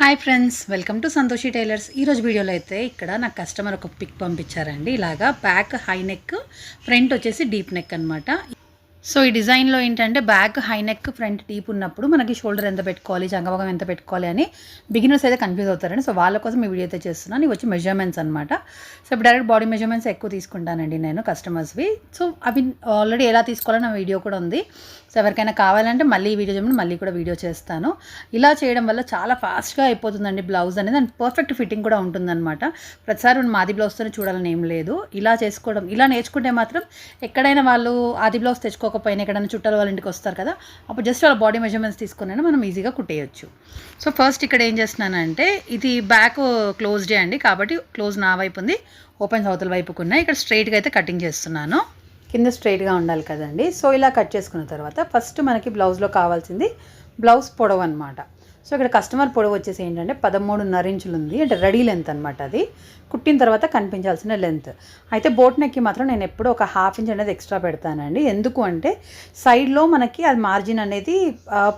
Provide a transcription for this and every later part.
Hi friends welcome to Santoshi tailors. ఈరోజు వీడియోలో అయితే ఇక్కడ నాకు కస్టమర్ ఒక పిక్ పంపించారండి. ఇలాగా బ్యాక్ హై నెక్ ఫ్రంట్ వచ్చేసి డీప్ నెక్ అనమాట సో ఈ డిజైన్లో ఏంటంటే back high neck front deep ఉన్నప్పుడు మనకి షోల్డర్ ఎంత పెట్టుకోవాలి జంగభాగం ఎంత పెట్టుకోవాలి అని బిగినర్స్ అయితే కన్ఫ్యూజ్ అవుతారండి. సో వాళ్ళ కోసం ఈ వీడియో అయితే చేస్తున్నాను. ఇవి వచ్చి మెజర్మెంట్స్ అనమాట సో ఇప్పుడు డైరెక్ట్ బాడీ మెజర్మెంట్స్ ఎక్కువ తీసుకుంటానండి నేను కస్టమర్స్వి సో అవి ఆల్రెడీ ఎలా తీసుకోవాలో నా వీడియో కూడా ఉంది. సో ఎవరికైనా కావాలంటే మళ్ళీ ఈ వీడియో చేయమని మళ్ళీ కూడా వీడియో చేస్తాను. ఇలా చేయడం వల్ల చాలా ఫాస్ట్గా అయిపోతుందండి బ్లౌజ్ అనేది అండ్ పర్ఫెక్ట్ ఫిట్టింగ్ కూడా ఉంటుందన్నమాట. ప్రతిసారి మనం బ్లౌజ్తోనే చూడాలని ఏం లేదు. ఇలా చేసుకోవడం ఇలా నేర్చుకుంటే మాత్రం ఎక్కడైనా వాళ్ళు ఆది బ్లౌజ్ తెచ్చుకోకపోయినా ఎక్కడైనా చుట్టాల వాళ్ళ ఇంటికి వస్తారు కదా అప్పుడు జస్ట్ వాళ్ళ బాడీ మెజర్మెంట్స్ తీసుకుని మనం ఈజీగా కుట్టేయచ్చు. సో ఫస్ట్ ఇక్కడ ఏం చేస్తున్నానంటే ఇది బ్యాక్ క్లోజ్డే అండి కాబట్టి క్లోజ్ నా వైపు ఉంది ఓపెన్ సౌతుల వైపుకున్నా ఉన్నాయి. ఇక్కడ స్ట్రైట్గా అయితే కటింగ్ చేస్తున్నాను. కింద స్ట్రైట్గా ఉండాలి కదండి. సో ఇలా కట్ చేసుకున్న తర్వాత ఫస్ట్ మనకి బ్లౌజ్లో కావాల్సింది బ్లౌజ్ పొడవు అనమాట సో ఇక్కడ కస్టమర్ పొడవు వచ్చేసి ఏంటంటే పదమూడున్నర ఇంచులు ఉంది. అంటే రెడీ లెంత్ అనమాట అది. కుట్టిన తర్వాత కనిపించాల్సిన లెంత్ అయితే బోట్ నెక్కి మాత్రం నేను ఎప్పుడూ ఒక హాఫ్ ఇంచ్ అనేది ఎక్స్ట్రా పెడతానండి. ఎందుకు అంటే సైడ్లో మనకి అది మార్జిన్ అనేది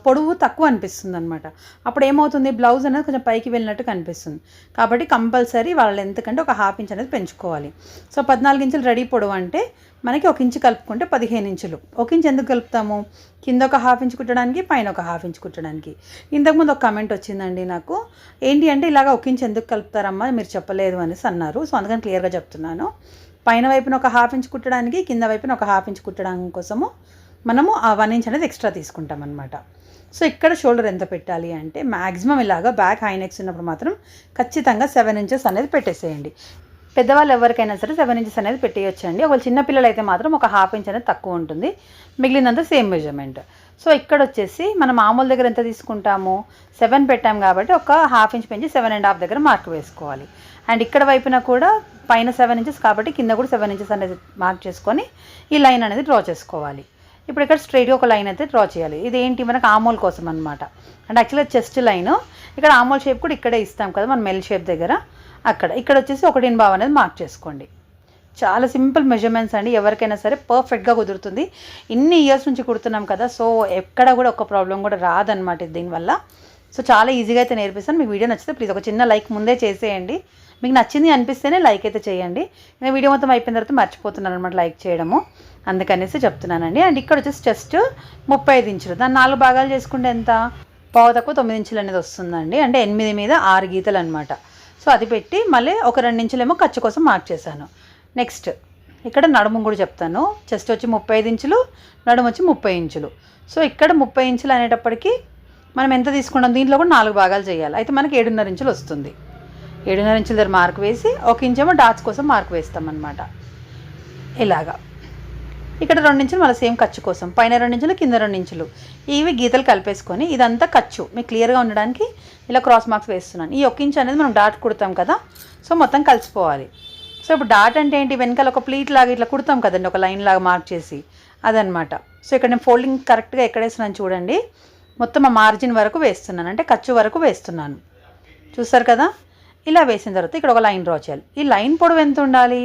పొడవు తక్కువ అనిపిస్తుంది అనమాట అప్పుడు ఏమవుతుంది? బ్లౌజ్ అనేది కొంచెం పైకి వెళ్ళినట్టు కనిపిస్తుంది. కాబట్టి కంపల్సరీ వాళ్ళ లెంత్ కంటే ఒక హాఫ్ ఇంచ్ అనేది పెంచుకోవాలి. సో పద్నాలుగు ఇంచులు రెడీ పొడవు అంటే మనకి ఒక ఇంచు కలుపుకుంటే పదిహేను ఇంచులు. ఒక ఇంచు ఎందుకు కలుపుతాము? కింద ఒక హాఫ్ ఇంచ్ కుట్టడానికి పైన ఒక హాఫ్ ఇంచ్ కుట్టడానికి. ఇంతకుముందు ఒక కమెంట్ వచ్చిందండి నాకు. ఏంటి అంటే ఇలాగ ఒక ఇంచ్ ఎందుకు కలుపుతారమ్మా? మీరు చెప్పలేదు అని అనేసి అన్నారు. సో అందుకని క్లియర్గా చెప్తున్నాను. పైన వైపున ఒక హాఫ్ ఇంచ్ కుట్టడానికి కింద వైపున ఒక హాఫ్ ఇంచ్ కుట్టడం కోసము మనము ఆ వన్ ఇంచ్ అనేది ఎక్స్ట్రా తీసుకుంటాం అనమాట సో ఇక్కడ షోల్డర్ ఎంత పెట్టాలి అంటే మ్యాక్సిమం ఇలాగా బ్యాక్ హై నెక్స్ ఉన్నప్పుడు మాత్రం ఖచ్చితంగా సెవెన్ ఇంచెస్ అనేది పెట్టేసేయండి. పెద్దవాళ్ళు ఎవరికైనా సరే సెవెన్ ఇంచెస్ అనేది పెట్టేయొచ్చండి. ఒకవేళ చిన్న పిల్లలు అయితే మాత్రం ఒక హాఫ్ ఇంచ్ అనేది తక్కువ ఉంటుంది. మిగిలినంత సేమ్ మెజర్మెంట్. సో ఇక్కడ వచ్చేసి మనం మామూలు దగ్గర ఎంత తీసుకుంటాము? సెవెన్ పెట్టాం కాబట్టి ఒక హాఫ్ ఇంచ్ పెంచి సెవెన్ అండ్ హాఫ్ దగ్గర మార్క్ వేసుకోవాలి. అండ్ ఇక్కడ వైపున కూడా పైన సెవెన్ ఇంచెస్ కాబట్టి కింద కూడా సెవెన్ ఇంచెస్ అనేది మార్క్ చేసుకొని ఈ లైన్ అనేది డ్రా చేసుకోవాలి. ఇప్పుడు ఇక్కడ స్ట్రైట్గా ఒక లైన్ అయితే డ్రా చేయాలి. ఇది ఏంటి? మనకు ఆమోల్ కోసం అనమాట అంటే యాక్చువల్గా చెస్ట్ లైన్ ఇక్కడ ఆమోల్ షేప్ కూడా ఇక్కడే ఇస్తాం కదా మనం మెల్ షేప్ దగ్గర. అక్కడ. ఇక్కడ వచ్చేసి ఒకటిని బావ్ అనేది మార్క్ చేసుకోండి. చాలా సింపుల్ మెజర్మెంట్స్ అండి. ఎవరికైనా సరే పర్ఫెక్ట్గా కుదురుతుంది. ఇన్ని ఇయర్స్ నుంచి కుడుతున్నాం కదా సో ఎక్కడ కూడా ఒక ప్రాబ్లం కూడా రాదనమాట దీనివల్ల. సో చాలా ఈజీగా అయితే నేర్పిస్తాను. మీకు వీడియో నచ్చితే ప్లీజ్ ఒక చిన్న లైక్ ముందే చేసేయండి. మీకు నచ్చింది అనిపిస్తేనే లైక్ అయితే చేయండి. నేను వీడియో మొత్తం అయిపోయిన తర్వాత మర్చిపోతున్నాను అనమాట లైక్ చేయడము. అందుకనేసి చెప్తున్నానండి. అండ్ ఇక్కడ వచ్చేసి జస్ట్ ముప్పై ఐదు ఇంచులు. దాన్ని నాలుగు భాగాలు చేసుకుంటే ఎంత? పావు తక్కువ తొమ్మిది ఇంచులు అనేది వస్తుందండి. అంటే ఎనిమిది మీద ఆరు గీతలు అనమాట సో అది పెట్టి మళ్ళీ ఒక రెండు ఇంచులేమో ఖర్చు కోసం మార్క్ చేశాను. నెక్స్ట్ ఇక్కడ నడుము కూడా చెప్తాను. చెస్ట్ వచ్చి ముప్పై ఐదు ఇంచులు నడుము వచ్చి ముప్పై ఇంచులు. సో ఇక్కడ ముప్పై ఇంచులు అనేటప్పటికి మనం ఎంత తీసుకున్నాం దీంట్లో కూడా నాలుగు భాగాలు చేయాలి. అయితే మనకి ఏడున్నర ఇంచులు వస్తుంది. ఏడున్నర ఇంచుల దగ్గర మార్క్ వేసి ఒక ఇంచేమో డాట్స్ కోసం మార్క్ వేస్తామన్నమాట. ఇలాగా. ఇక్కడ రెండు ఇంచులు మళ్ళీ సేమ్ ఖర్చు కోసం. పైన రెండు ఇంచులు కింద రెండు ఇంచులు. ఇవి గీతలు కలిపేసుకొని ఇదంతా ఖర్చు. మీకు క్లియర్గా ఉండడానికి ఇలా క్రాస్ మార్క్స్ వేస్తున్నాను. ఈ ఒక ఇంచు అనేది మనం డాట్ కుడతాం కదా సో మొత్తం కలిసిపోవాలి. సో ఇప్పుడు డాట్ అంటే ఏంటి? వెనకాల ఒక ప్లీట్ లాగా ఇట్లా కుడతాం కదండి ఒక లైన్ లాగా మార్క్ చేసి. అదనమాట సో ఇక్కడ నేను ఫోల్డింగ్ కరెక్ట్గా ఎక్కడేస్తున్నాను చూడండి. మొత్తం ఆ మార్జిన్ వరకు వేస్తున్నాను. అంటే ఖర్చు వరకు వేస్తున్నాను. చూస్తారు కదా? ఇలా వేసిన తర్వాత ఇక్కడ ఒక లైన్ డ్రా చేయాలి. ఈ లైన్ పొడవు ఎంత ఉండాలి?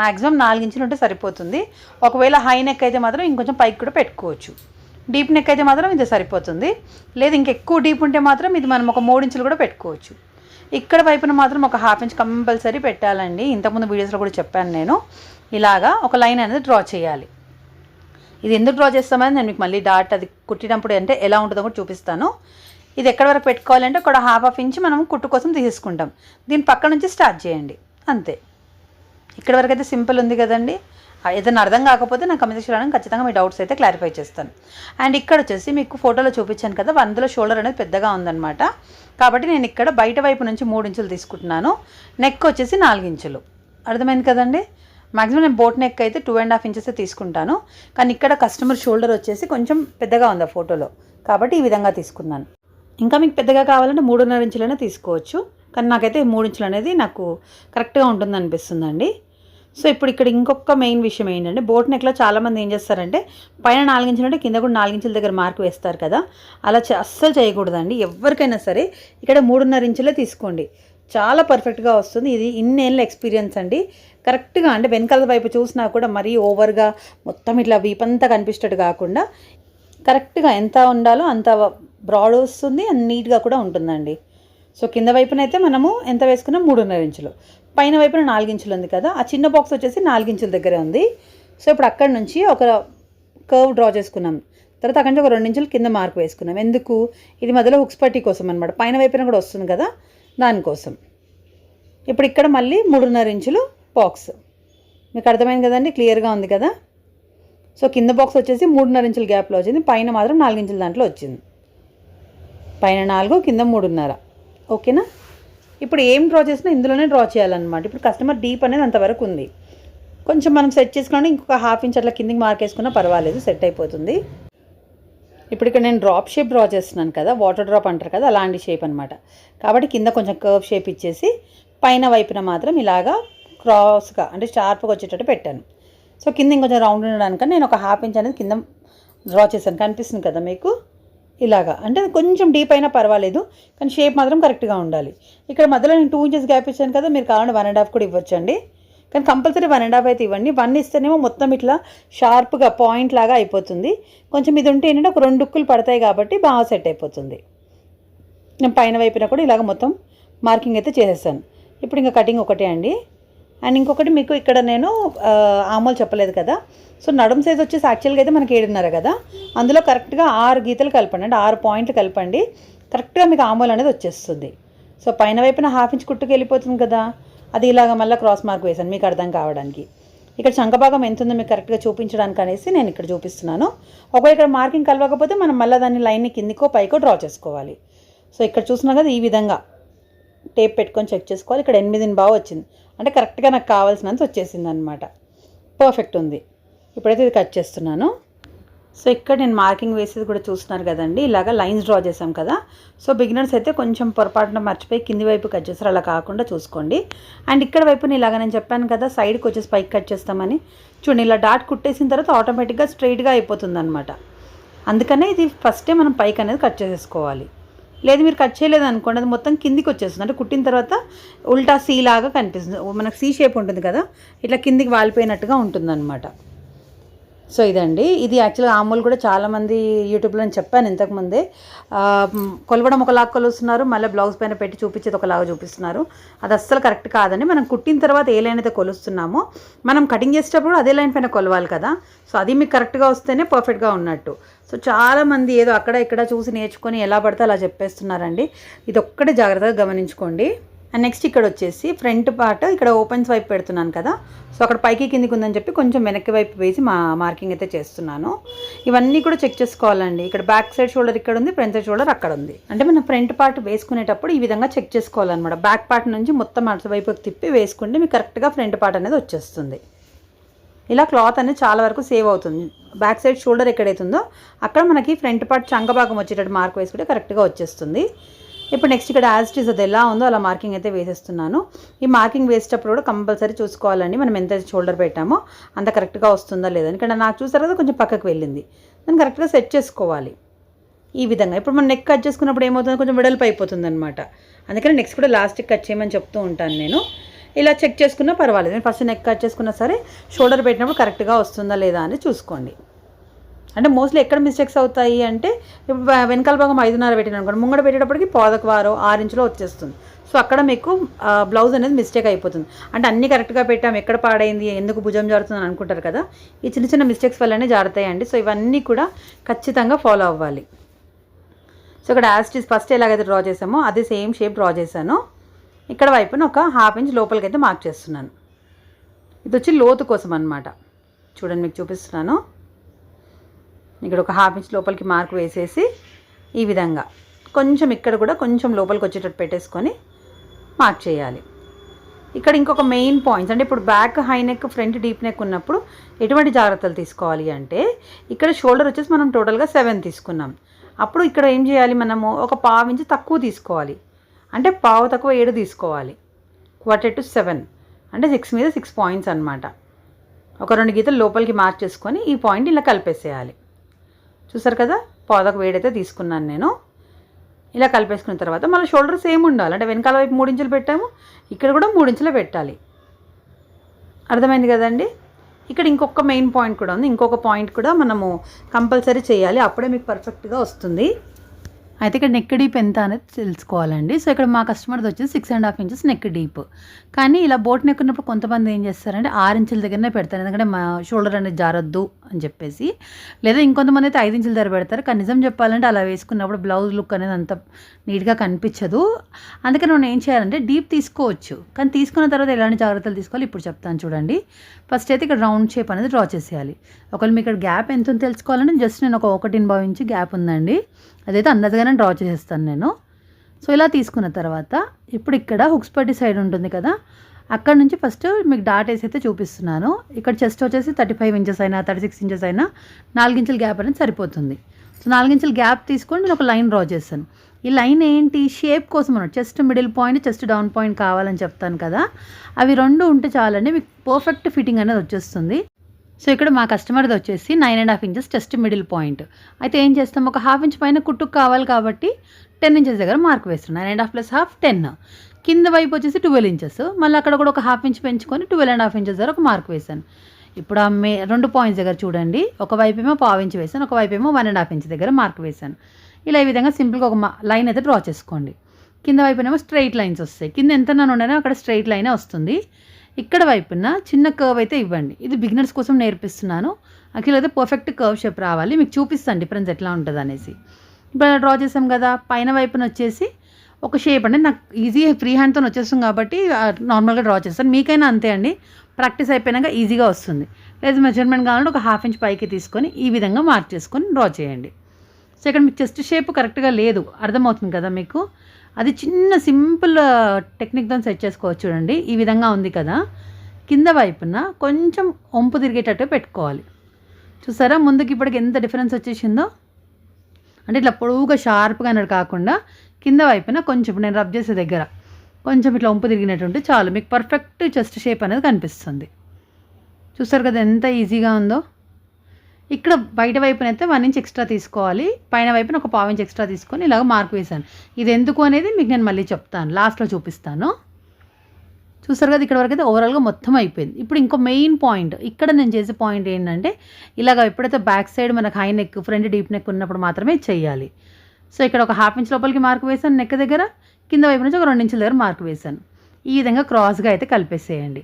మ్యాక్సిమం నాలుగు ఇంచులు ఉంటే సరిపోతుంది. ఒకవేళ హై నెక్ అయితే మాత్రం ఇంకొంచెం పైకి కూడా పెట్టుకోవచ్చు. డీప్ నెక్ అయితే మాత్రం ఇది సరిపోతుంది. లేదు ఇంకెక్కువ డీప్ ఉంటే మాత్రం ఇది మనం ఒక మూడు ఇంచులు కూడా పెట్టుకోవచ్చు. ఇక్కడ వైపున మాత్రం ఒక హాఫ్ ఇంచ్ కంపల్సరీ పెట్టాలండి. ఇంతకుముందు వీడియోస్లో కూడా చెప్పాను నేను. ఇలాగా ఒక లైన్ అనేది డ్రా చేయాలి. ఇది ఎందుకు డ్రా చేస్తామని నేను మీకు మళ్ళీ డాట్ అది కుట్టినప్పుడు అంటే ఎలా ఉంటుందో కూడా చూపిస్తాను. ఇది ఎక్కడి వరకు పెట్టుకోవాలంటే ఒక హాఫ్ హాఫ్ ఇంచ్ మనం కుట్టు కోసం తీసుకుంటాం. దీని పక్క నుంచి స్టార్ట్ చేయండి. అంతే. ఇక్కడ వరకు అయితే సింపుల్ ఉంది కదండి. ఏదైనా అర్థం కాకపోతే నాకు కమెంట్ చేయడానికి ఖచ్చితంగా మీ డౌట్స్ అయితే క్లారిఫై చేస్తాను. అండ్ ఇక్కడ వచ్చేసి మీకు ఫోటోలో చూపించాను కదా అందులో షోల్డర్ అనేది పెద్దగా ఉందన్నమాట. కాబట్టి నేను ఇక్కడ బయట వైపు నుంచి మూడు ఇంచులు తీసుకుంటున్నాను. నెక్ వచ్చేసి నాలుగు ఇంచులు. అర్థమైంది కదండి? మాక్సిమం నేను బోట్ నెక్ అయితే టూ అండ్ హాఫ్ ఇంచెస్ తీసుకుంటాను. కానీ ఇక్కడ కస్టమర్ షోల్డర్ వచ్చేసి కొంచెం పెద్దగా ఉంది ఆ ఫోటోలో. కాబట్టి ఈ విధంగా తీసుకున్నాను. ఇంకా మీకు పెద్దగా కావాలంటే మూడున్నర ఇంచులైనా తీసుకోవచ్చు. కానీ నాకైతే మూడు ఇంచులు అనేది నాకు కరెక్ట్గా ఉంటుంది అనిపిస్తుందండి సో ఇప్పుడు ఇక్కడ ఇంకొక మెయిన్ విషయం ఏంటంటే బోట్ నెక్లో చాలామంది ఏం చేస్తారంటే పైన నాలుగించులు అంటే కింద కూడా నాలుగించుల దగ్గర మార్క్ వేస్తారు కదా. అలా చే- అస్సలు చేయకూడదండి. ఎవరికైనా సరే ఇక్కడ మూడున్నర ఇంచులే తీసుకోండి. చాలా పర్ఫెక్ట్గా వస్తుంది. ఇది ఇన్నేళ్ళ ఎక్స్పీరియన్స్ అండి. కరెక్ట్గా అంటే వెనకాల వైపు చూసినా కూడా మరీ ఓవర్గా మొత్తం ఇట్లా వీపంతా కనిపిస్తట్టు కాకుండా కరెక్ట్గా ఎంత ఉండాలో అంత బ్రాడ్ వస్తుంది అండ్ నీట్గా కూడా ఉంటుందండి. సో కింద వైపున అయితే మనము ఎంత వేసుకున్నాం మూడున్నర ఇంచులు. పైన వైపున నాలుగించులు ఉంది కదా ఆ చిన్న బాక్స్ వచ్చేసి నాలుగించుల దగ్గరే ఉంది. సో ఇప్పుడు అక్కడ నుంచి ఒక కర్వ్ డ్రా చేసుకున్నాం. తర్వాత అక్కడి నుంచి ఒక రెండించులు కింద మార్క్ వేసుకున్నాం. ఎందుకు? ఇది మధ్యలో హుక్స్ పట్టీ కోసం అనమాట పైన వైపున కూడా వస్తుంది కదా దానికోసం. ఇప్పుడు ఇక్కడ మళ్ళీ మూడున్నర ఇంచులు బాక్స్. మీకు అర్థమైంది కదండి? క్లియర్గా ఉంది కదా? సో కింద బాక్స్ వచ్చేసి మూడున్నర ఇంచుల గ్యాప్లో వచ్చింది. పైన మాత్రం నాలుగించుల దాంట్లో వచ్చింది. పైన నాలుగు కింద మూడున్నర. ఓకేనా? ఇప్పుడు ఏం డ్రా చేసినా ఇందులోనే డ్రా చేయాలన్నమాట. ఇప్పుడు కస్టమర్ డీప్ అనేది అంతవరకు ఉంది. కొంచెం మనం సెట్ చేసుకుని ఇంకొక హాఫ్ ఇంచ్ అట్లా కిందికి మార్క్ వేసుకున్నా పర్వాలేదు సెట్ అయిపోతుంది. ఇప్పుడు ఇక్కడ నేను డ్రాప్ షేప్ డ్రా చేస్తున్నాను కదా వాటర్ డ్రాప్ అంటారు కదా అలాంటి షేప్ అనమాట కాబట్టి కింద కొంచెం కర్వ్ షేప్ ఇచ్చేసి పైన వైపున మాత్రం ఇలాగా క్రాస్గా అంటే షార్ప్గా వచ్చేటట్టు పెట్టాను. సో కింద ఇంకొంచెం రౌండ్ ఉండడానికి నేను ఒక హాఫ్ ఇంచ్ అనేది కింద డ్రా చేశాను. కనిపిస్తుంది కదా మీకు? ఇలాగా. అంటే కొంచెం డీప్ అయినా పర్వాలేదు కానీ షేప్ మాత్రం కరెక్ట్గా ఉండాలి. ఇక్కడ మధ్యలో నేను టూ ఇంచెస్ గ్యాప్ ఇచ్చాను కదా మీరు కావాలంటే వన్ అండ్ హాఫ్ కూడా ఇవ్వచ్చండి. కానీ కంపల్సరీ వన్ అండ్ హాఫ్ అయితే ఇవ్వండి. వన్ ఇస్తేనేమో మొత్తం ఇట్లా షార్ప్గా పాయింట్ లాగా అయిపోతుంది. కొంచెం ఇది ఉంటే ఏంటంటే ఒక రెండు ఉక్కులు పడతాయి కాబట్టి బాగా సెట్ అయిపోతుంది. నేను పైన వైపున కూడా ఇలాగ మొత్తం మార్కింగ్ అయితే చేసేసాను ఇప్పుడు ఇంకా కటింగ్ ఒకటే అండి. అండ్ ఇంకొకటి మీకు ఇక్కడ నేను ఆమోలు చెప్పలేదు కదా. సో నడుం సైజ్ వచ్చేసి యాక్చువల్గా అయితే మనకి ఏడున్నర కదా. అందులో కరెక్ట్గా ఆరు గీతలు కలపండి. అంటే ఆరు పాయింట్లు కలపండి. కరెక్ట్గా మీకు ఆమోలు అనేది వచ్చేస్తుంది. సో పైన వైపున హాఫ్ ఇంచ్ కుట్టుకు వెళ్ళిపోతుంది కదా. అది ఇలాగ మళ్ళీ క్రాస్ మార్క్ వేసాను మీకు అర్థం కావడానికి. ఇక్కడ చంకభాగం ఎంత ఉందో మీకు కరెక్ట్గా చూపించడానికి అనేసి నేను ఇక్కడ చూపిస్తున్నాను. ఒకవేళ ఇక్కడ మార్కింగ్ కలవకపోతే మనం మళ్ళీ దాన్ని లైన్ని కిందికో పైకో డ్రా చేసుకోవాలి. సో ఇక్కడ చూసినా కదా ఈ విధంగా. టేప్ పెట్టుకొని చెక్ చేసుకోవాలి. ఇక్కడ ఎనిమిదిని బాగా వచ్చింది. అంటే కరెక్ట్గా నాకు కావాల్సినంత వచ్చేసింది అనమాట పర్ఫెక్ట్ ఉంది. ఇప్పుడైతే ఇది కట్ చేస్తున్నాను. సో ఇక్కడ నేను మార్కింగ్ వేసేది కూడా చూస్తున్నారు కదండి. ఇలాగ లైన్స్ డ్రా చేసాం కదా. సో బిగినర్స్ అయితే కొంచెం పొరపాటున మర్చిపోయి కింది వైపు కట్ చేస్తారు. అలా కాకుండా చూసుకోండి. అండ్ ఇక్కడ వైపుని ఇలాగ నేను చెప్పాను కదా సైడ్కి వచ్చేసి పైకి కట్ చేస్తామని. చూడండి ఇలా డాట్ కుట్టేసిన తర్వాత ఆటోమేటిక్గా స్ట్రైట్గా అయిపోతుంది అనమాట అందుకనే ఇది ఫస్టే మనం పైకి అనేది కట్ చేసేసుకోవాలి. లేదు మీరు కట్ చేయలేదు అనుకోండి అది మొత్తం కిందికి వచ్చేస్తుంది. అంటే కుట్టిన తర్వాత ఉల్టా సీ లాగా కనిపిస్తుంది. మనకు సీ షేప్ ఉంటుంది కదా ఇట్లా కిందికి వాలిపోయినట్టుగా ఉంటుంది అనమాట సో ఇదండి. ఇది యాక్చువల్గా ఆమూలు కూడా చాలామంది యూట్యూబ్లో నేను చెప్పాను ఇంతకుముందే. కొలవడం ఒకలాగా కొలుస్తున్నారు మళ్ళీ బ్లౌజ్ పైన పెట్టి చూపించేది ఒకలాగా చూపిస్తున్నారు. అది అస్సలు కరెక్ట్ కాదని మనం కుట్టిన తర్వాత ఏ లైన్ అయితే కొలుస్తున్నామో మనం కటింగ్ చేసేటప్పుడు అదే లైన్ పైన కొలవాలి కదా. సో అది మీకు కరెక్ట్గా వస్తేనే పర్ఫెక్ట్గా ఉన్నట్టు. సో చాలామంది ఏదో అక్కడ ఇక్కడ చూసి నేర్చుకొని ఎలా పడితే అలా చెప్పేస్తున్నారండి. ఇది ఒక్కటే జాగ్రత్తగా గమనించుకోండి. అండ్ నెక్స్ట్ ఇక్కడ వచ్చేసి ఫ్రంట్ పార్ట్ ఇక్కడ ఓపెన్స్ వైపు పెడుతున్నాను కదా. సో అక్కడ పైకి కిందికి ఉందని చెప్పి కొంచెం వెనక్కి వైపు వేసి మా మార్కింగ్ అయితే చేస్తున్నాను. ఇవన్నీ కూడా చెక్ చేసుకోవాలండి. ఇక్కడ బ్యాక్ సైడ్ షోల్డర్ ఇక్కడ ఉంది ఫ్రంట్ సైడ్ షోల్డర్ అక్కడ ఉంది. అంటే మనం ఫ్రంట్ పార్ట్ వేసుకునేటప్పుడు ఈ విధంగా చెక్ చేసుకోవాలన్నమాట. బ్యాక్ పార్ట్ నుంచి మొత్తం అటువైపుకి తిప్పి వేసుకుంటే మీకు కరెక్ట్గా ఫ్రంట్ పార్ట్ అనేది వచ్చేస్తుంది. ఇలా క్లాత్ అనేది చాలా వరకు సేవ్ అవుతుంది. బ్యాక్ సైడ్ షోల్డర్ ఎక్కడైతుందో అక్కడ మనకి ఫ్రంట్ పార్ట్ చంక భాగం వచ్చేటట్టు మార్క్ వేసుకుంటే కరెక్ట్గా వచ్చేస్తుంది. ఇప్పుడు నెక్స్ట్ ఇక్కడ యాజ్ ఇట్ ఈస్ అది ఎలా ఉందో అలా మార్కింగ్ అయితే వేసేస్తున్నాను. ఈ మార్కింగ్ వేసేటప్పుడు కూడా కంపల్సరీ చూసుకోవాలండి. మనం ఎంత షోల్డర్ పెట్టామో అంత కరెక్ట్గా వస్తుందా లేదా ఇక్కడ నాకు చూసారు కదా కొంచెం పక్కకు వెళ్ళింది. దాన్ని కరెక్ట్గా సెట్ చేసుకోవాలి. ఈ విధంగా. ఇప్పుడు మనం నెక్ కట్ చేసుకున్నప్పుడు ఏమవుతుంది? కొంచెం వెడల్పు అయిపోతుంది అనమాట అందుకని నెక్స్ట్ కూడా లాస్ట్కి కట్ చేయమని చెప్తూ ఉంటాను నేను. ఇలా చెక్ చేసుకున్నా పర్వాలేదు. నేను ఫస్ట్ నెక్ కట్ చేసుకున్నా సరే షోల్డర్ పెట్టినప్పుడు కరెక్ట్గా వస్తుందా లేదా అని చూసుకోండి. అంటే మోస్ట్లీ ఎక్కడ మిస్టేక్స్ అవుతాయి అంటే వెనకాల భాగం ఐదున్నర పెట్టిన అనుకోండి. ముంగడ పెట్టేటప్పటికి పాదకు వారో ఆరు ఇంచులో వచ్చేస్తుంది. సో అక్కడ మీకు బ్లౌజ్ అనేది మిస్టేక్ అయిపోతుంది. అంటే అన్ని కరెక్ట్గా పెట్టాం ఎక్కడ పాడైంది ఎందుకు భుజం జారుతుంది అని అనుకుంటారు కదా? ఈ చిన్న చిన్న మిస్టేక్స్ వల్లనే జారుతాయండి. సో ఇవన్నీ కూడా ఖచ్చితంగా ఫాలో అవ్వాలి. సో ఇక్కడ యాస్టీస్ ఫస్ట్ ఎలాగైతే డ్రా చేసామో అదే సేమ్ షేప్ డ్రా చేశాను. ఇక్కడ వైపున ఒక హాఫ్ ఇంచ్ లోపలికైతే మార్క్ చేస్తున్నాను. ఇది వచ్చి లోతు కోసం అనమాట చూడండి మీకు చూపిస్తున్నాను. ఇక్కడ ఒక హాఫ్ ఇంచ్ లోపలికి మార్క్ వేసేసి ఈ విధంగా. కొంచెం ఇక్కడ కూడా కొంచెం లోపలికి వచ్చేటట్టు పెట్టేసుకొని మార్క్ చేయాలి. ఇక్కడ ఇంకొక మెయిన్ పాయింట్స్ అంటే ఇప్పుడు back high neck front deep neck ఉన్నప్పుడు ఎటువంటి జాగ్రత్తలు తీసుకోవాలి అంటే ఇక్కడ షోల్డర్ వచ్చేసి మనం టోటల్గా సెవెన్ తీసుకున్నాం. అప్పుడు ఇక్కడ ఏం చేయాలి మనము? ఒక పావు ఇంచు తక్కువ తీసుకోవాలి. అంటే పావు తక్కువ ఏడు తీసుకోవాలి. క్వార్టర్ టు సెవెన్ అంటే సిక్స్ మీద సిక్స్ పాయింట్స్ అనమాట ఒక రెండు గీతలు లోపలికి మార్చేసుకొని ఈ పాయింట్ ఇలా కలిపేసేయాలి. చూసారు కదా? పాదకు వేడైతే తీసుకున్నాను నేను. ఇలా కలిపేసుకున్న తర్వాత మళ్ళీ షోల్డర్ సేమ్ ఉండాలి? అంటే వెనకాల వైపు మూడు ఇంచులు పెట్టాము. ఇక్కడ కూడా మూడు పెట్టాలి. అర్థమైంది కదండి? ఇక్కడ ఇంకొక మెయిన్ పాయింట్ కూడా ఉంది. ఇంకొక పాయింట్ కూడా మనము కంపల్సరీ చేయాలి. అప్పుడే మీకు పర్ఫెక్ట్గా వస్తుంది. అయితే ఇక్కడ నెక్ డీప్ ఎంత అనేది తెలుసుకోవాలండి. సో ఇక్కడ మా కస్టమర్ది వచ్చేసి six and half inches neck deep కానీ ఇలా బోట్ నెక్ ఉన్నప్పుడు కొంతమంది ఏం చేస్తారంటే ఆరు ఇంచుల దగ్గరనే పెడతారు. ఎందుకంటే మా షోల్డర్ అనేది జారొద్దు అని చెప్పేసి. లేదా ఇంకొంతమంది అయితే ఐదు ఇంచుల దగ్గర పెడతారు. కానీ నిజం చెప్పాలంటే అలా వేసుకున్నప్పుడు బ్లౌజ్ లుక్ అనేది అంత నీట్గా కనిపించదు. అందుకని మనం ఏం చేయాలంటే డీప్ తీసుకోవచ్చు. కానీ తీసుకున్న తర్వాత ఎలాంటి జాగ్రత్తలు తీసుకోవాలి? ఇప్పుడు చెప్తాను చూడండి. ఫస్ట్ అయితే ఇక్కడ రౌండ్ షేప్ అనేది డ్రా చేసేయాలి. ఒకవేళ మీకు ఇక్కడ గ్యాప్ ఎంత ఉందో తెలుసుకోవాలంటే జస్ట్ నేను ఒక ఒకటి భావించి గ్యాప్ ఉందండి. అదైతే అందాజగానే డ్రా చేసేస్తాను నేను. సో ఇలా తీసుకున్న తర్వాత ఇప్పుడు ఇక్కడ హుక్స్ పట్టి సైడ్ ఉంటుంది కదా అక్కడ నుంచి ఫస్ట్ మీకు డాట్ వేసి అయితే చూపిస్తున్నాను. ఇక్కడ చెస్ట్ వచ్చేసి థర్టీ ఫైవ్ ఇంచెస్ అయినా థర్టీ సిక్స్ ఇంచెస్ అయినా నాలుగించుల గ్యాప్ అనేది సరిపోతుంది. సో నాలుగించుల గ్యాప్ తీసుకొని నేను ఒక లైన్ డ్రా చేస్తాను. ఈ లైన్ ఏంటి? షేప్ కోసం అన్నమాట. Chest middle point chest down point కావాలని చెప్తాను కదా అవి రెండు ఉంటే చాలండి మీకు పర్ఫెక్ట్ ఫిట్టింగ్ అనేది వచ్చేస్తుంది. సో ఇక్కడ మా కస్టమర్ది వచ్చేసి nine and half inches just middle point. అయితే ఏం చేస్తాం? ఒక హాఫ్ ఇంచ్ పైన కుట్టుకు కావాలి కాబట్టి టెన్ ఇంచెస్ దగ్గర మార్క్ వేస్తున్నాను nine and half plus half ten. కింద వైపు వచ్చేసి ట్వెల్వ్ ఇంచెస్. మళ్ళీ అక్కడ కూడా ఒక హాఫ్ ఇంచ్ పెంచుకొని ట్వెల్వ్ అండ్ హాఫ్ ఇంచెస్ దగ్గర ఒక మార్క్ వేశాను. ఇప్పుడు ఆ మే రెండు పాయింట్స్ దగ్గర చూడండి. ఒక వైపు ఏమో పావు ఇంచ్ వేసాను ఒక వైపు ఏమో వన్ అండ్ హాఫ్ ఇంచ్ దగ్గర మార్క్ వేశాను. ఇలా ఈ విధంగా సింపుల్గా ఒక లైన్ అయితే డ్రా చేసుకోండి. కింద వైపునేమో స్ట్రైట్ లైన్స్ వస్తాయి. కింద ఎంత నన్ను ఉండేనో అక్కడ స్ట్రైట్ లైనే వస్తుంది. ఇక్కడ వైపున చిన్న కర్వ్ అయితే ఇవ్వండి. ఇది బిగినర్స్ కోసం నేర్పిస్తున్నాను. అఖిల్ అయితే పర్ఫెక్ట్ కర్వ్ షేప్ రావాలి. మీకు చూపిస్తాను డిఫరెన్స్ ఎట్లా ఉంటుంది అనేసి ఇప్పుడు డ్రా చేసాం కదా పైన వైపున వచ్చేసి ఒక షేప్ అంటే నాకు ఈజీ ఫ్రీ హ్యాండ్తో వచ్చేస్తుంది కాబట్టి నార్మల్గా డ్రా చేస్తాను. మీకైనా అంతే అండి. ప్రాక్టీస్ అయిపోయినాక ఈజీగా వస్తుంది. లేదు మెజర్మెంట్ కావాలంటే ఒక హాఫ్ ఇంచ్ పైకి తీసుకొని ఈ విధంగా మార్క్ చేసుకొని డ్రా చేయండి. సో ఇక్కడ మీకు చెస్ట్ షేప్ కరెక్ట్గా లేదు. అర్థమవుతుంది కదా మీకు? అది చిన్న సింపుల్ టెక్నిక్తో సెట్ చేసుకోవచ్చు చూడండి. ఈ విధంగా ఉంది కదా? కింద వైపున కొంచెం వంపు తిరిగేటట్టు పెట్టుకోవాలి. చూసారా? ముందుకి ఇప్పటికి ఎంత డిఫరెన్స్ వచ్చేసిందో? అంటే ఇట్లా పొడవుగా షార్ప్గా అన్నట్టు కాకుండా కింద వైపున కొంచెం నేను రబ్ చేసే దగ్గర కొంచెం ఇట్లా వంపు తిరిగినట్టుంటే చాలు. మీకు పర్ఫెక్ట్ చెస్ట్ షేప్ అనేది కనిపిస్తుంది. చూస్తారు కదా ఎంత ఈజీగా ఉందో? ఇక్కడ బయట వైపున అయితే వన్ ఇంచ్ ఎక్స్ట్రా తీసుకోవాలి. పైన వైపున ఒక పావు ఇంచ్ ఎక్స్ట్రా తీసుకొని ఇలాగ మార్క్ వేశాను. ఇది ఎందుకు అనేది మీకు నేను మళ్ళీ చెప్తాను. లాస్ట్లో చూపిస్తాను. చూస్తారు కదా ఇక్కడ వరకు అయితే ఓవరాల్గా మొత్తం అయిపోయింది. ఇప్పుడు ఇంకో మెయిన్ పాయింట్ ఇక్కడ నేను చేసే పాయింట్ ఏంటంటే ఇలాగ ఎప్పుడైతే బ్యాక్ సైడ్ మనకు high neck front deep neck ఉన్నప్పుడు మాత్రమే చేయాలి. సో ఇక్కడ ఒక హాఫ్ ఇంచ్ లోపలికి మార్క్ వేసాను నెక్ దగ్గర. కింద వైపు నుంచి ఒక రెండు ఇంచుల దగ్గర మార్క్ వేశాను. ఈ విధంగా క్రాస్గా అయితే కలిపేసేయండి.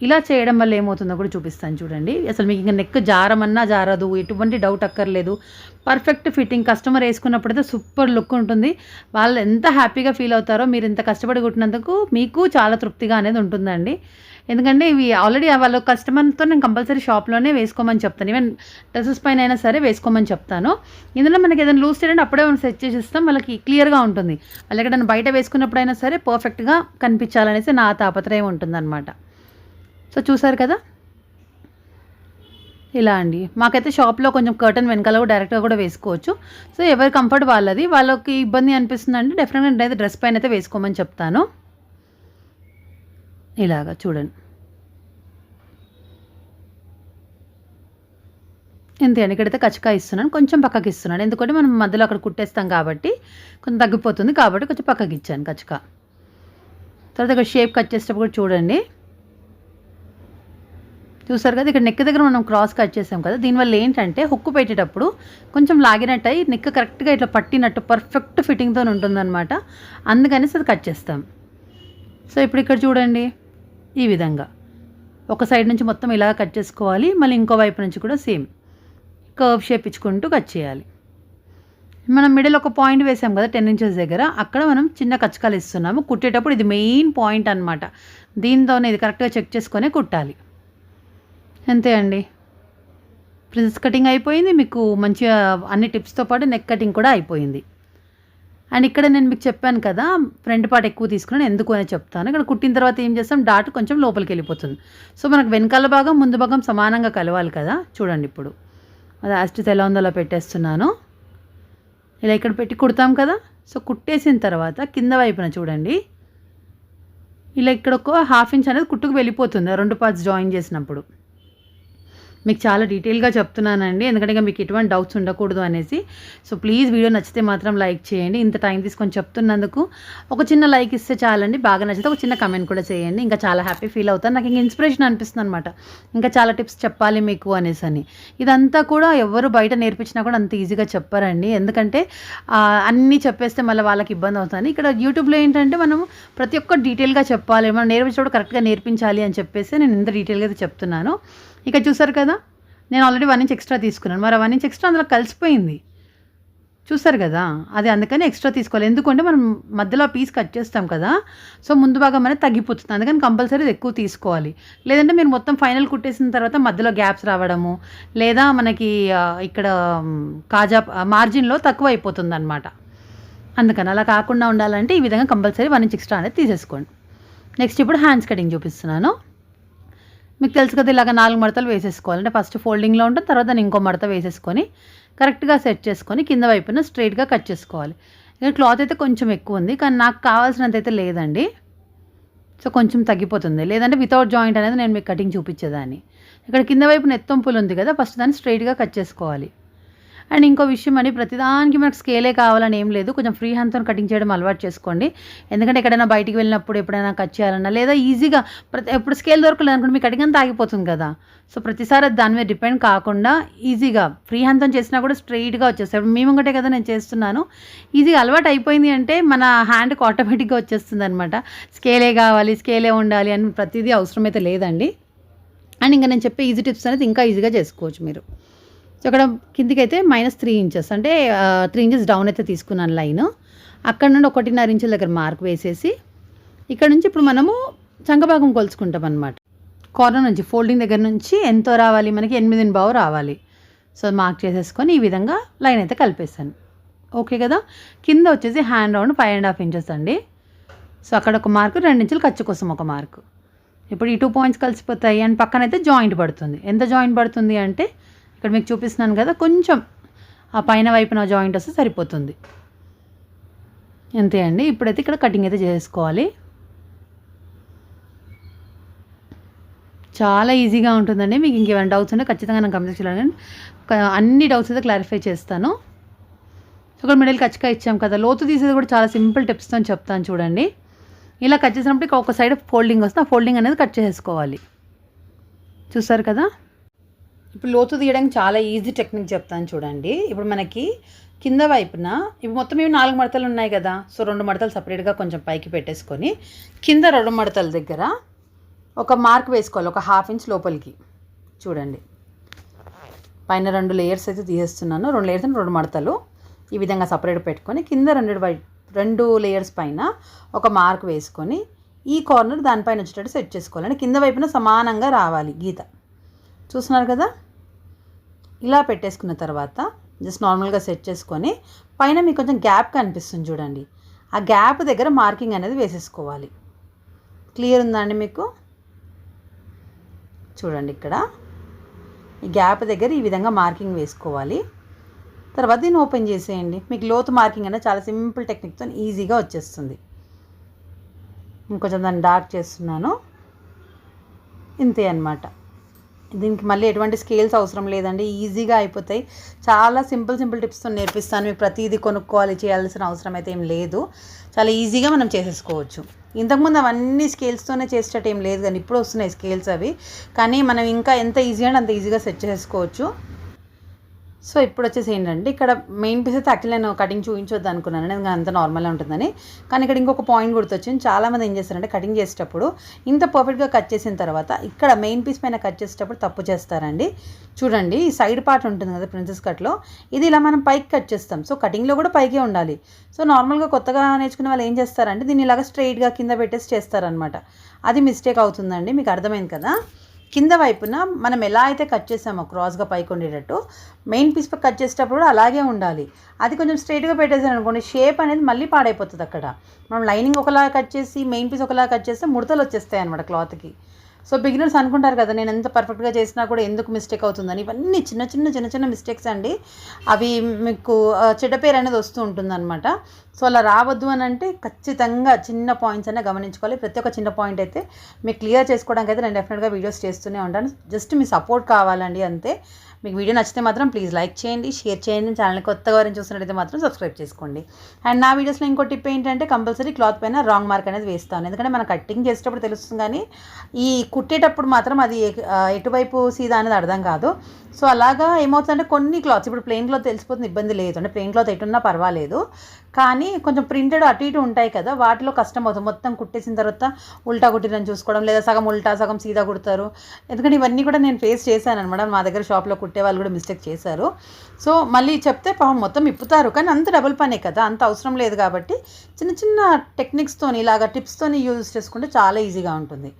ఇలా చేయడం వల్ల ఏమవుతుందో కూడా చూపిస్తాను చూడండి. అసలు మీకు ఇంకా నెక్ జారమన్నా జారదు ఎటువంటి డౌట్ అక్కర్లేదు. పర్ఫెక్ట్ ఫిట్టింగ్ కస్టమర్ వేసుకున్నప్పుడైతే సూపర్ లుక్ ఉంటుంది. వాళ్ళు ఎంత హ్యాపీగా ఫీల్ అవుతారో మీరు ఇంత కష్టపడి కుట్టినందుకు మీకు చాలా తృప్తిగా అనేది ఉంటుందండి. ఎందుకంటే ఇవి ఆల్రెడీ వాళ్ళ కస్టమర్తో నేను కంపల్సరీ షాప్లోనే వేసుకోమని చెప్తాను. ఈవెన్ డ్రెస్సెస్ పైన అయినా సరే వేసుకోమని చెప్తాను. ఇందులో మనకి ఏదైనా లూజ్ చేయడం అప్పుడే మనం సెట్ చేసి ఇస్తాం వాళ్ళకి క్లియర్గా ఉంటుంది. వాళ్ళకి ఎక్కడైనా బయట వేసుకున్నప్పుడైనా సరే పర్ఫెక్ట్గా కనిపించాలనేసి నా తాపత్రయం ఉంటుందన్నమాట. సో చూసారు కదా? ఇలా అండి. మాకైతే షాప్లో కొంచెం కర్టన్ వెనకాల కూడా డైరెక్ట్గా కూడా వేసుకోవచ్చు. సో ఎవరి కంఫర్ట్ వాళ్ళది. వాళ్ళకి ఇబ్బంది అనిపిస్తుంది అంటే డెఫినెట్గా నేనైతే డ్రెస్ పైన అయితే వేసుకోమని చెప్తాను. ఇలాగా చూడండి. అంతే అండి. ఇక్కడైతే కచ్చకా ఇస్తున్నాను. కొంచెం పక్కకి ఇస్తున్నాను. ఎందుకంటే మనం మధ్యలో అక్కడ కుట్టేస్తాం కాబట్టి కొంచెం తగ్గిపోతుంది కాబట్టి కొంచెం పక్కకి ఇచ్చాను కచ్చకా తర్వాత ఇక్కడ షేప్ కట్ చేసేటప్పుడు కూడా చూడండి. చూసారు కదా ఇక్కడ నెక్ దగ్గర మనం క్రాస్ కట్ చేసాం కదా దీనివల్ల ఏంటంటే హుక్కు పెట్టేటప్పుడు కొంచెం లాగినట్టు అయ్యి నెక్ కరెక్ట్గా ఇట్లా పట్టినట్టు పర్ఫెక్ట్ ఫిట్టింగ్తో ఉంటుందన్నమాట. అందుకనేసి అది కట్ చేస్తాం. సో ఇప్పుడు ఇక్కడ చూడండి ఈ విధంగా. ఒక సైడ్ నుంచి మొత్తం ఇలా కట్ చేసుకోవాలి మళ్ళీ ఇంకో వైపు నుంచి కూడా సేమ్ కర్వ్ షేప్ ఇచ్చుకుంటూ కట్ చేయాలి. మనం మిడిల్ ఒక పాయింట్ వేసాం కదా టెన్ ఇంచెస్ దగ్గర అక్కడ మనం చిన్న కచ్చకాలు ఇస్తున్నాము కుట్టేటప్పుడు ఇది మెయిన్ పాయింట్ అనమాట దీంతోనే ఇది కరెక్ట్గా చెక్ చేసుకొని కుట్టాలి. అంతే అండి. ప్రిన్స్ కటింగ్ అయిపోయింది. మీకు మంచిగా అన్ని టిప్స్తో పాటు నెక్ కటింగ్ కూడా అయిపోయింది. అండ్ ఇక్కడ నేను మీకు చెప్పాను కదా ఫ్రంట్ పార్ట్ ఎక్కువ తీసుకున్నాను. ఎందుకు అని చెప్తాను. ఇక్కడ కుట్టిన తర్వాత ఏం చేస్తాం? డాట్ కొంచెం లోపలికి వెళ్ళిపోతుంది. సో మనకు వెనకాల భాగం ముందు భాగం సమానంగా కలవాలి కదా? చూడండి ఇప్పుడు. అది యాస్టిస్ ఎలా ఉందో అలా పెట్టేస్తున్నాను. ఇలా ఇక్కడ పెట్టి కుడతాం కదా? సో కుట్టేసిన తర్వాత కింద వైపున చూడండి. ఇలా ఇక్కడ ఒక హాఫ్ ఇంచ్ అనేది కుట్టుకు వెళ్ళిపోతుంది. ఆ రెండు పార్ట్స్ జాయిన్ చేసినప్పుడు. మీకు చాలా డీటెయిల్గా చెప్తున్నానండి. ఎందుకంటే ఇంకా మీకు ఎటువంటి డౌట్స్ ఉండకూడదు అనేసి. సో ప్లీజ్ వీడియో నచ్చితే మాత్రం లైక్ చేయండి. ఇంత టైం తీసుకొని చెప్తున్నందుకు ఒక చిన్న లైక్ ఇస్తే చాలండి. బాగా నచ్చితే ఒక చిన్న కమెంట్ కూడా చేయండి. ఇంకా చాలా హ్యాపీ ఫీల్ అవుతాను. నాకు ఇంకా ఇన్స్పిరేషన్ అనిపిస్తుంది అనమాట ఇంకా చాలా టిప్స్ చెప్పాలి మీకు అనేసి అని. ఇదంతా కూడా ఎవరు బయట నేర్పించినా కూడా అంత ఈజీగా చెప్పారండి. ఎందుకంటే అన్నీ చెప్పేస్తే మళ్ళీ వాళ్ళకి ఇబ్బంది అవుతుంది. ఇక్కడ యూట్యూబ్లో ఏంటంటే మనం ప్రతి ఒక్క డీటెయిల్గా చెప్పాలి. మనం నేర్పించినప్పుడు కరెక్ట్గా నేర్పించాలి అని చెప్పేసి నేను ఇంత డీటెయిల్గా చెప్తున్నాను. ఇక చూసారు కదా నేను ఆల్రెడీ వన్ ఇంచ్ ఎక్స్ట్రా తీసుకున్నాను. మరి వన్ ఇంచ్ ఎక్స్ట్రా అందులో కలిసిపోయింది. చూసారు కదా? అది అందుకని ఎక్స్ట్రా తీసుకోవాలి. ఎందుకంటే మనం మధ్యలో పీస్ కట్ చేస్తాం కదా? సో ముందు భాగం అనేది తగ్గిపోతుంది. అందుకని కంపల్సరీ ఎక్కువ తీసుకోవాలి. లేదంటే మీరు మొత్తం ఫైనల్ కుట్టేసిన తర్వాత మధ్యలో గ్యాప్స్ రావడము లేదా మనకి ఇక్కడ కాజా మార్జిన్లో తక్కువ అయిపోతుంది అనమాట అందుకని అలా కాకుండా ఉండాలంటే ఈ విధంగా కంపల్సరీ వన్ ఇంచ్ ఎక్స్ట్రా అనేది తీసేసుకోండి. నెక్స్ట్ ఇప్పుడు హ్యాండ్స్ కటింగ్ చూపిస్తున్నాను. మీకు తెలుసు కదా ఇలాగ నాలుగు మడతలు వేసేసుకోవాలి. అంటే ఫస్ట్ ఫోల్డింగ్లో ఉంటుంది తర్వాత దాన్ని ఇంకో మడత వేసేసుకొని కరెక్ట్గా సెట్ చేసుకొని కింద వైపున స్ట్రైట్గా కట్ చేసుకోవాలి. ఇక క్లాత్ అయితే కొంచెం ఎక్కువ ఉంది కానీ నాకు కావాల్సినంత అయితే లేదండి. సో కొంచెం తగ్గిపోతుంది. లేదంటే వితౌట్ జాయింట్ అనేది నేను మీకు కటింగ్ చూపించేదాన్ని. ఇక్కడ కింద వైపున ఎత్తొంపులు ఉంది కదా ఫస్ట్ దాన్ని స్ట్రైట్గా కట్ చేసుకోవాలి. అండ్ ఇంకో విషయం అని ప్రతిదానికి మనకు స్కేలే కావాలని ఏం లేదు. కొంచెం ఫ్రీ హ్యాండ్తో కటింగ్ చేయడం అలవాటు చేసుకోండి. ఎందుకంటే ఎక్కడైనా బయటికి వెళ్ళినప్పుడు ఎప్పుడైనా కట్ చేయాలన్నా లేదా ఈజీగా ప్రతి ఎప్పుడు స్కేల్ దొరకలేదు అనుకుంటే మీ కటింగ్ అంతా ఆగిపోతుంది కదా. సో ప్రతిసారి అది దాని మీద డిపెండ్ కాకుండా ఈజీగా ఫ్రీ హ్యాండ్తో చేసినా కూడా స్ట్రైట్గా వచ్చేస్తాయి. మేము ఒకటే కదా నేను చేస్తున్నాను. ఈజీగా అలవాటు అయిపోయింది అంటే మన హ్యాండ్కి ఆటోమేటిక్గా వచ్చేస్తుంది అనమాట స్కేలే కావాలి స్కేలే ఉండాలి అని ప్రతిదీ అవసరమైతే లేదండి. అండ్ ఇంకా నేను చెప్పే ఈజీ టిప్స్ అనేది ఇంకా ఈజీగా చేసుకోవచ్చు మీరు. సో అక్కడ కిందికి అయితే మైనస్ త్రీ ఇంచెస్ అంటే త్రీ ఇంచెస్ డౌన్ అయితే తీసుకున్నాను లైన్. అక్కడ నుండి ఒకటిన్నర ఇంచుల దగ్గర మార్క్ వేసేసి ఇక్కడ నుంచి ఇప్పుడు మనము చంకభాగం కొలుచుకుంటాం అనమాట కార్నర్ నుంచి ఫోల్డింగ్ దగ్గర నుంచి ఎంతో రావాలి? మనకి ఎనిమిది బావు రావాలి. సో మార్క్ చేసేసుకొని ఈ విధంగా లైన్ అయితే కలిపేస్తాను ఓకే కదా? కింద వచ్చేసి hand round five and half inches అండి. సో అక్కడ ఒక మార్క్ రెండు ఇంచులు ఖర్చు కోసం ఒక మార్క్ ఇప్పుడు ఈ టూ పాయింట్స్ కలిసిపోతాయి. అండ్ పక్కన అయితే జాయింట్ పడుతుంది. ఎంత జాయింట్ పడుతుంది అంటే ఇక్కడ మీకు చూపిస్తున్నాను కదా కొంచెం ఆ పైన వైపున జాయింట్ వస్తే సరిపోతుంది. అంతే అండి ఇప్పుడైతే ఇక్కడ కటింగ్ అయితే చేసుకోవాలి. చాలా ఈజీగా ఉంటుందండి. మీకు ఇంకేమైనా డౌట్స్ ఉంటే ఖచ్చితంగా నాకు కమెంట్ అన్ని డౌట్స్ అయితే క్లారిఫై చేస్తాను. సో ఇక్కడ మిడిల్ కచ్చిగా ఇచ్చాం కదా లోతు తీసేది కూడా చాలా సింపుల్ టిప్స్తో చెప్తాను చూడండి. ఇలా కట్ చేసినప్పుడు ఇక ఒక సైడ్ ఫోల్డింగ్ వస్తుంది ఆ ఫోల్డింగ్ అనేది కట్ చేసుకోవాలి చూసారు కదా? ఇప్పుడు లోతు తీయడానికి చాలా ఈజీ టెక్నిక్ చెప్తాను చూడండి. ఇప్పుడు మనకి కింద వైపున ఇవి మొత్తం ఇవి నాలుగు మడతలు ఉన్నాయి కదా. సో రెండు మడతలు సపరేట్గా కొంచెం పైకి పెట్టేసుకొని కింద రెండు మడతల దగ్గర ఒక మార్క్ వేసుకోవాలి. ఒక హాఫ్ ఇంచ్ లోపలికి. చూడండి. పైన రెండు లేయర్స్ అయితే తీసేస్తున్నాను. రెండు లేయర్స్ రెండు మడతలు ఈ విధంగా సపరేట్ పెట్టుకొని కింద రెండు వై రెండు లేయర్స్ పైన ఒక మార్క్ వేసుకొని ఈ కార్నర్ దానిపైన వచ్చేటట్టు సెట్ చేసుకోవాలి. అంటే కింద వైపున సమానంగా రావాలి గీత. చూస్తున్నారు కదా? ఇలా పెట్టేసుకున్న తర్వాత జస్ట్ నార్మల్గా సెట్ చేసుకొని పైన మీకు కొంచెం గ్యాప్ కనిపిస్తుంది చూడండి. ఆ గ్యాప్ దగ్గర మార్కింగ్ అనేది వేసేసుకోవాలి. క్లియర్ ఉందా అండి మీకు? చూడండి ఇక్కడ. ఈ గ్యాప్ దగ్గర ఈ విధంగా మార్కింగ్ వేసుకోవాలి. తర్వాత దీన్ని ఓపెన్ చేసేయండి. మీకు లోతు మార్కింగ్ అనేది చాలా సింపుల్ టెక్నిక్తో ఈజీగా వచ్చేస్తుంది. ఇంకొంచెం దాన్ని డార్క్ చేస్తున్నాను. ఇంతే అన్నమాట. దీనికి మళ్ళీ ఎటువంటి స్కేల్స్ అవసరం లేదండి. ఈజీగా అయిపోతాయి. చాలా సింపుల్ సింపుల్ టిప్స్తో నేర్పిస్తాను. మీకు ప్రతిదీ కొనుక్కోవాలి చేయాల్సిన అవసరం అయితే ఏం లేదు. చాలా ఈజీగా మనం చేసేసుకోవచ్చు. ఇంతకుముందు అవన్నీ స్కేల్స్తోనే చేసేటట్టు ఏం లేదు కానీ ఇప్పుడు వస్తున్నాయి స్కేల్స్ అవి. కానీ మనం ఇంకా ఎంత ఈజీ అంటే అంత ఈజీగా సెట్ చేసుకోవచ్చు సో ఇప్పుడు వచ్చేసి ఏంటంటే ఇక్కడ మెయిన్ పీస్ అయితే యాక్చువల్లీ నేను కటింగ్ చూపించొద్దు అనుకున్నాను. నేను అంత నార్మల్గా ఉంటుందని. కానీ ఇక్కడ ఇంకొక పాయింట్ గుర్తొచ్చింది. చాలామంది ఏం చేస్తారంటే కటింగ్ చేసేటప్పుడు ఇంత పర్ఫెక్ట్గా కట్ చేసిన తర్వాత ఇక్కడ మెయిన్ పీస్ పైన కట్ చేసేటప్పుడు తప్పు చేస్తారండి. చూడండి ఈ సైడ్ పార్ట్ ఉంటుంది కదా ప్రిన్సెస్ కట్లో. ఇది ఇలా మనం పైకి కట్ చేస్తాం. సో కటింగ్లో కూడా పైకే ఉండాలి. సో నార్మల్గా కొత్తగా నేర్చుకునే వాళ్ళు ఏం చేస్తారంటే దీన్ని ఇలాగ స్ట్రైట్గా కింద పెట్టేసి చేస్తారనమాట. అది మిస్టేక్ అవుతుందండి. మీకు అర్థమైంది కదా? కింద వైపున మనం ఎలా అయితే కట్ చేసామో క్రాస్గా పైకి ఉండేటట్టు మెయిన్ పీస్ కట్ చేసేటప్పుడు కూడా అలాగే ఉండాలి. అది కొంచెం స్ట్రైట్గా పెట్టేసాను అనుకోండి షేప్ అనేది మళ్ళీ పాడైపోతుంది అక్కడ. మనం లైనింగ్ ఒకలా కట్ చేసి మెయిన్ పీస్ ఒకలా కట్ చేస్తే ముడతలు వచ్చేస్తాయి అనమాట క్లాత్కి సో బిగినర్స్ అనుకుంటారు కదా నేను ఎంత పర్ఫెక్ట్గా చేసినా కూడా ఎందుకు మిస్టేక్ అవుతుందని. ఇవన్నీ చిన్న చిన్న చిన్న చిన్న మిస్టేక్స్ అండి. అవి మీకు చెడ్డ పేరు అనేది వస్తూ ఉంటుందన్నమాట. సో అలా రావద్దు అని అంటే ఖచ్చితంగా చిన్న పాయింట్స్ అనే గమనించుకోవాలి. ప్రతి ఒక్క చిన్న పాయింట్ అయితే మీకు క్లియర్ చేసుకోవడానికి అయితే నేను డెఫినెట్గా వీడియోస్ చేస్తూనే ఉంటాను. జస్ట్ మీ సపోర్ట్ కావాలండి అంతే. మీకు వీడియో నచ్చితే మాత్రం ప్లీజ్ లైక్ చేయండి షేర్ చేయండి. ఛానల్ కొత్తగా వారిని చూసినట్టయితే మాత్రం సబ్స్క్రైబ్ చేసుకోండి. అండ్ నా వీడియోస్లో ఇంకో టిప్ ఏంటంటే కంపల్సరీ క్లాత్ పైన రాంగ్ మార్క్ అనేది వేస్తాను. ఎందుకంటే మనం కట్టింగ్ చేసేటప్పుడు తెలుస్తుంది కానీ ఈ కుట్టేటప్పుడు మాత్రం అది ఎటువైపు సీదా అనేది అర్థం కాదు. సో అలాగా ఏమవుతుందంటే కొన్ని క్లాత్స్ ఇప్పుడు ప్లెయిన్ క్లాత్ తెలిసిపోతుంది ఇబ్బంది లేదు. అంటే ప్లెయిన్ క్లాత్ ఎటున్నా పర్వాలేదు. కానీ కొంచెం ప్రింటెడ్ అటు ఇటు ఉంటాయి కదా వాటిలో కష్టం అవుతుంది. మొత్తం కుట్టేసిన తర్వాత ఉల్టా కుట్టిరని చూసుకోవడం లేదా సగం ఉల్టా సగం సీదా కుడతారు. ఎందుకంటే ఇవన్నీ కూడా నేను ఫేస్ చేశాను అనమాట. మా దగ్గర షాప్లో కుట్టే వాళ్ళు కూడా మిస్టేక్ చేశారు. సో మళ్ళీ చెప్తే పాపం మొత్తం ఇప్పుతారు. కానీ అంత డబుల్ పనే కదా అంత అవసరం లేదు కాబట్టి చిన్న చిన్న టెక్నిక్స్తోని ఇలాగ టిప్స్తోని యూజ్ చేసుకుంటే చాలా ఈజీగా ఉంటుంది.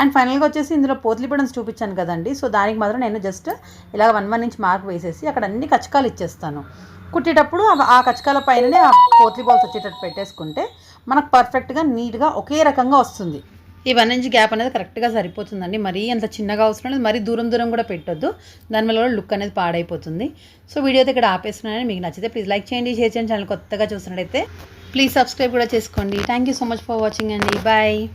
అండ్ ఫైనల్గా వచ్చేసి ఇందులో పోతలి బటన్స్ చూపించాను కదండి. సో దానికి మాత్రం నేను జస్ట్ ఇలాగ వన్ వన్ ఇంచ్ మార్క్ వేసేసి అక్కడ అన్ని కచకాలు ఇచ్చేస్తాను. కుట్టేటప్పుడు ఆ- ఆ కచ్చకాల పైననే ఆ పోత్లీ బాల్స్ వచ్చేటట్టు పెట్టేసుకుంటే మనకు పర్ఫెక్ట్గా నీట్గా ఒకే రకంగా వస్తుంది. ఈ వన్ ఇంచ్ గ్యాప్ అనేది కరెక్ట్గా సరిపోతుందండి. మరీ అంత చిన్నగా అవసరం లేదు. మరీ దూరం దూరం కూడా పెట్టొద్దు. దానివల్ల కూడా లుక్ అనేది పాడైపోతుంది. సో వీడియో అయితే ఇక్కడ ఆపేస్తున్నాను మీకు నచ్చితే ప్లీజ్ లైక్ చేయండి. షేర్ చేయండి. ఛానల్ కొత్తగా చూసినట్టయితే ప్లీజ్ సబ్స్క్రైబ్ కూడా చేసుకోండి. Thank you so much for watching అండి. బాయ్